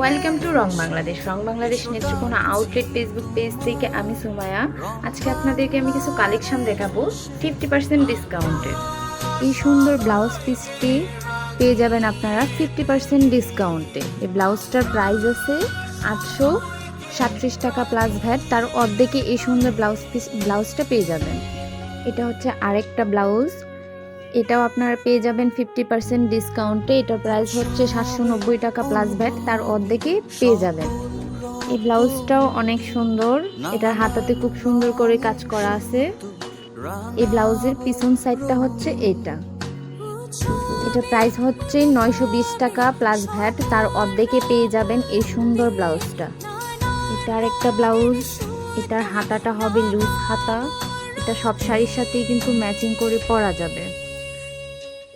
Welcome to Rang Bangladesh Rang Bangladesh Netrokona outlet Facebook page থেকে আমি সুমায়া। আজকে আপনাদেরকে আমি কিছু কালেকশন দেখাবো। ফিফটি পার্সেন্ট ডিসকাউন্টের এই সুন্দর ব্লাউজ পিসটি পেয়ে যাবেন আপনারা ফিফটি পার্সেন্ট ডিসকাউন্টে এই ব্লাউজটার প্রাইস আছে আটশো সাতত্রিশ টাকা প্লাস ভ্যাট তার অর্ধেকে এই সুন্দর ব্লাউজ পিস ব্লাউজটা পেয়ে যাবেন। এটা হচ্ছে আরেকটা ব্লাউজ এটাও আপনারা পেয়ে যাবেন ফিফটি পার্সেন্ট ডিসকাউন্টে এটার প্রাইস হচ্ছে সাতশো নব্বই টাকা প্লাস ভ্যাট তার অর্ধেকে পেয়ে যাবেন। এই ব্লাউজটাও অনেক সুন্দর, এটার হাতাতে খুব সুন্দর করে কাজ করা আছে। এই ব্লাউজের পিছন সাইডটা হচ্ছে এটা এটার প্রাইস হচ্ছে নয়শো বিশ টাকা প্লাস ভ্যাট তার অর্ধেকে পেয়ে যাবেন এই সুন্দর ব্লাউজটা। এটা আরেকটা ব্লাউজ, এটার হাতাটা হবে লুজ হাতা। এটা সব শাড়ির সাথেই কিন্তু ম্যাচিং করে পরা যাবে।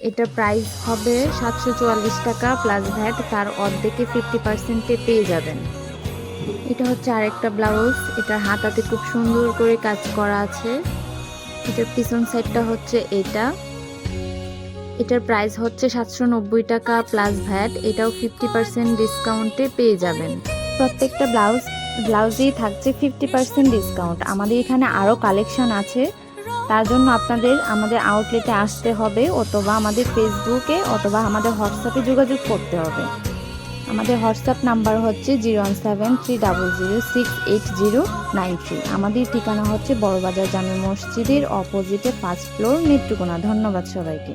এটা প্রাইস হবে সাতশো চুয়াল্লিশ টাকা প্লাস ভ্যাট তার অর্ধেকে ফিফটি পার্সেন্টে পেয়ে যাবেন। এটা হচ্ছে আরেকটা ব্লাউজ এটার হাতাতে খুব সুন্দর করে কাজ করা আছে। এটার পিছন সাইডটা হচ্ছে এটা। এটার প্রাইস হচ্ছে সাতশো নব্বই টাকা প্লাস ভ্যাট এটাও ফিফটি পার্সেন্ট ডিসকাউন্টে পেয়ে যাবেন। প্রত্যেকটা ব্লাউজ ব্লাউজেই থাকছে ফিফটি পার্সেন্ট ডিসকাউন্ট আমাদের এখানে আরও কালেকশন আছে। তার জন্য আপনাদের আমাদের আউটলেটে আসতে হবে অথবা আমাদের ফেসবুকে অথবা আমাদের হোয়াটসঅ্যাপে যোগাযোগ করতে হবে। আমাদের হোয়াটসঅ্যাপ নাম্বার হচ্ছে zero one seven three double zero six eight zero nine three আমাদের ঠিকানা হচ্ছে বড়বাজার জামে মসজিদের অপোজিটে ফার্স্ট ফ্লোর নেত্রকোনা ধন্যবাদ সবাইকে।